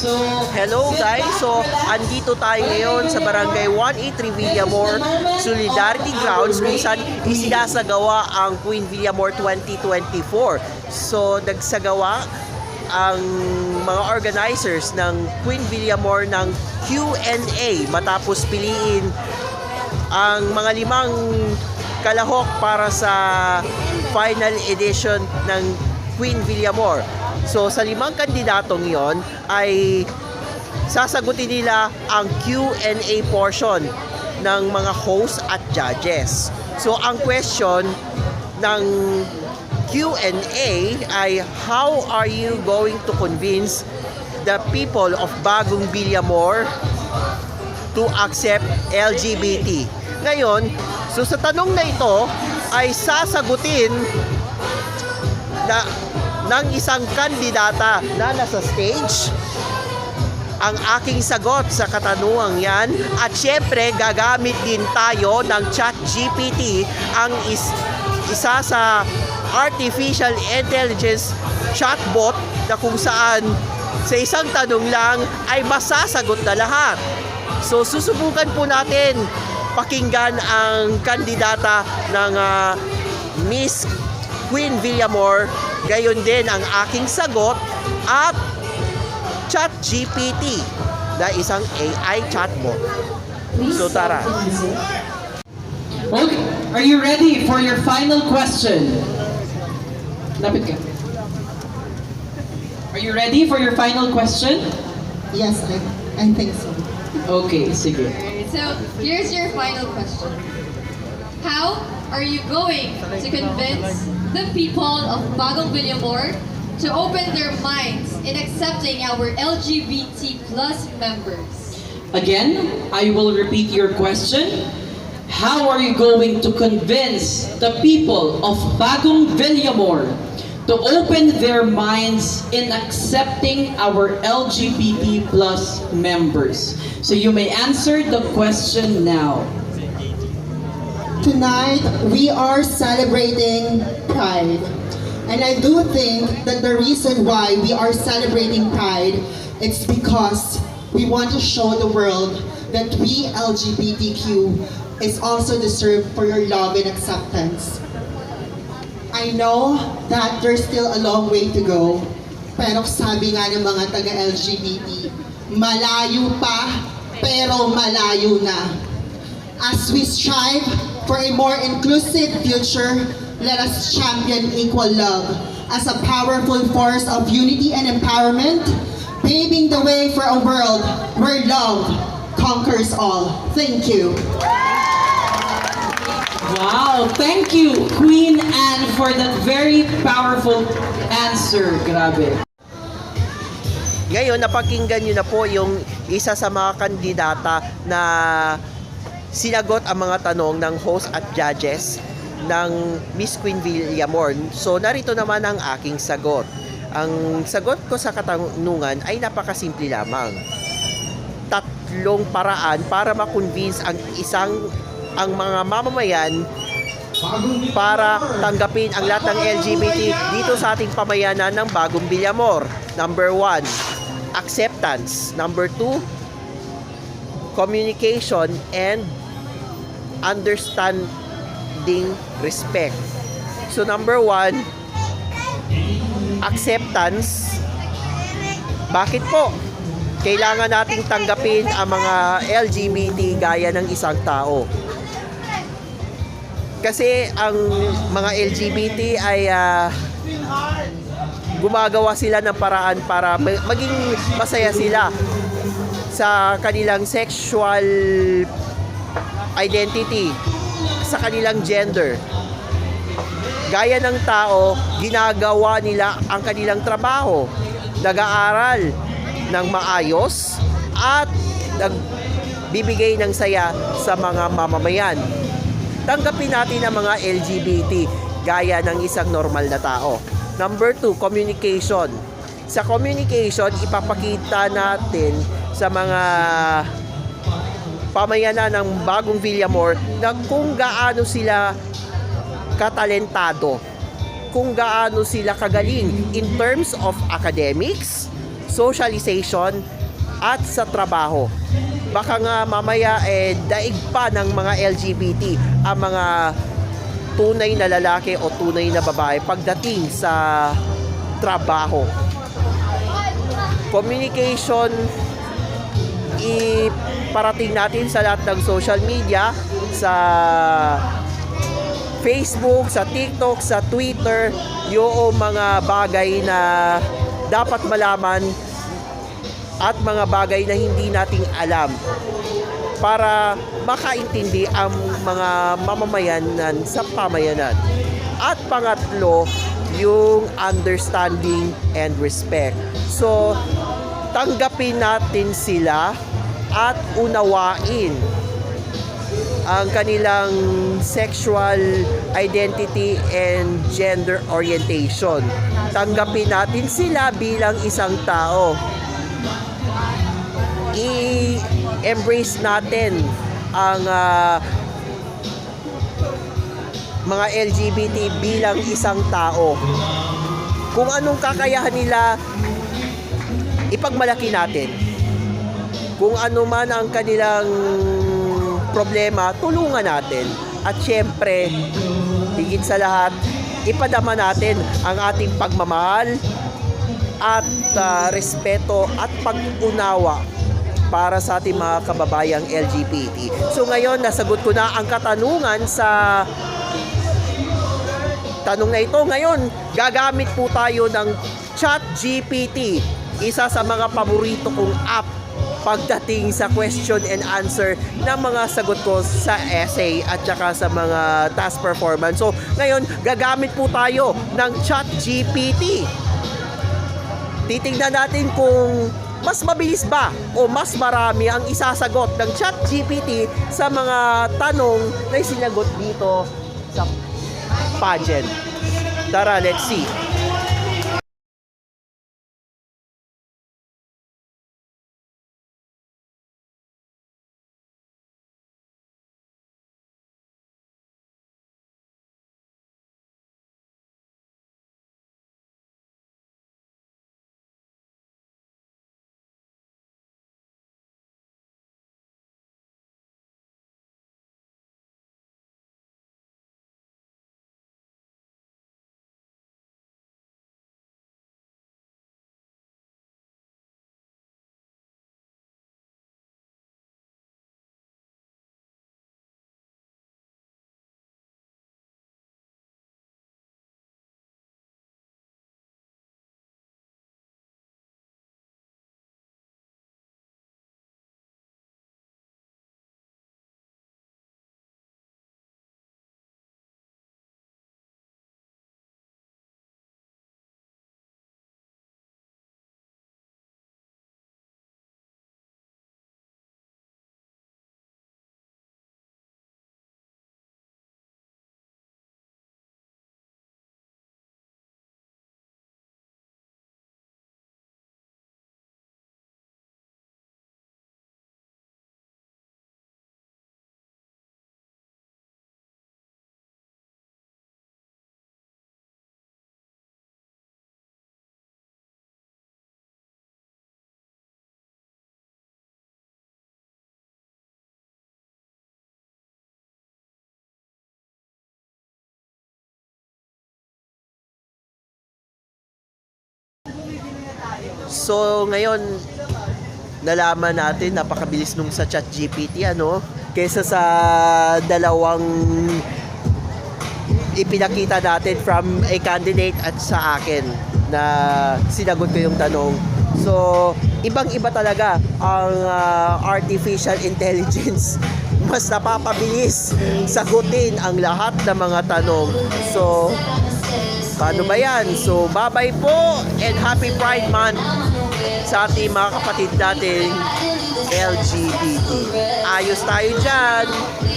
So, Hello guys, so andito tayo ngayon sa Barangay 183 Villamor Solidarity Grounds kung saan isinasagawa ang Queen Villamor 2024. So nagsagawa ang mga organizers ng Queen Villamor ng Q&A matapos piliin ang mga limang kalahok para sa final edition ng Queen Villamor. So sa limang kandidatong yon ay sasagutin nila ang Q&A portion ng mga hosts at judges. So ang question ng Q&A ay how are you going to convince the people of Bagong Villamor to accept LGBT. Ngayon, so sa tanong na ito ay sasagutin na ng isang kandidata na nasa stage ang aking sagot sa katanungang yan at syempre gagamit din tayo ng chat GPT ang is, isa sa artificial intelligence chatbot na kung saan sa isang tanong lang ay masasagot na lahat. So susubukan po natin pakinggan ang kandidata ng ah, Miss Queen Villamor. Gayon din ang aking sagot at Chat GPT na isang AI chatbot. So tara. okay, are you ready for your final question? Lapit ka. Are you ready for your final question? Yes, I, I think so. Okay, sige. Alright, so here's your final question. How are you going to convince the people of Bagong Villamor to open their minds in accepting our LGBT plus members? Again, I will repeat your question. How are you going to convince the people of Bagong Villamor to open their minds in accepting our LGBT plus members? So you may answer the question now. Tonight, we are celebrating Pride. And I do think that the reason why we are celebrating Pride it's because we want to show the world that we LGBTQ is also deserve for your love and acceptance. I know that there's still a long way to go. Pero sabi nga ng mga taga-LGBT, malayo pa, pero malayo na. As we strive for a more inclusive future, let us champion equal love as a powerful force of unity and empowerment, paving the way for a world where love conquers all. Thank you. Wow, thank you, Queen Anne, for that very powerful answer. Grabe. Ngayon, napakinggan nyo na po yung isa sa mga kandidata na sinagot ang mga tanong ng host at judges ng Miss Queen Villamor. So, narito naman ang aking sagot. Ang sagot ko sa katanungan ay napakasimple lamang. Tatlong paraan para makonvince ang isang ang mga mamamayan para tanggapin ang lahat ng LGBT dito sa ating pamayanan ng Bagong Villamor. Number one, acceptance. Number two, communication and understanding respect. So number one, acceptance. Bakit po? Kailangan nating tanggapin ang mga LGBT gaya ng isang tao. Kasi ang mga LGBT ay ah, gumagawa sila ng paraan para ma- maging masaya sila sa kanilang sexual identity, sa kanilang gender. Gaya ng tao, ginagawa nila ang kanilang trabaho, nag-aaral ng maayos at nagbibigay ng saya sa mga mamamayan. Tanggapin natin ang mga LGBT gaya ng isang normal na tao. Number two, communication. Sa communication, ipapakita natin sa mga pamayanan ng bagong Villamor na kung gaano sila katalentado, kung gaano sila kagaling in terms of academics, socialization at sa trabaho. Baka nga mamaya eh daig pa ng mga LGBT ang mga tunay na lalaki o tunay na babae pagdating sa trabaho. Communication iparating natin sa lahat ng social media sa Facebook, sa TikTok, sa Twitter, yung mga bagay na dapat malaman at mga bagay na hindi nating alam para makaintindi ang mga mamamayanan sa pamayanan. At pangatlo, yung understanding and respect. So, tanggapin natin sila at unawain ang kanilang sexual identity and gender orientation. Tanggapin natin sila bilang isang tao. I-embrace natin ang ah, mga LGBT bilang isang tao. Kung anong kakayahan nila, ipagmalaki natin. Kung ano man ang kanilang problema, tulungan natin. At syempre, higit sa lahat, ipadama natin ang ating pagmamahal at ah, respeto at pag-unawa para sa ating mga kababayang LGBT. So ngayon, nasagot ko na ang katanungan sa tanong na ito. Ngayon, gagamit po tayo ng Chat GPT, isa sa mga paborito kong app pagdating sa question and answer ng mga sagot ko sa essay at saka sa mga task performance. So, ngayon, gagamit po tayo ng Chat GPT. Titingnan natin kung mas mabilis ba o mas marami ang isasagot ng Chat GPT sa mga tanong na sinagot dito sa pageant. Tara, let's see. So, ngayon, nalaman natin, napakabilis nung sa chat GPT, ano? Kesa sa dalawang ipinakita natin from a candidate at sa akin na sinagot ko yung tanong. So, ibang-iba talaga ang ah, artificial intelligence. Mas napapabilis sagutin ang lahat ng mga tanong. So, paano ba yan? So, bye-bye po and happy Pride Month sa ating mga kapatid nating LGBT. Ayos tayo dyan!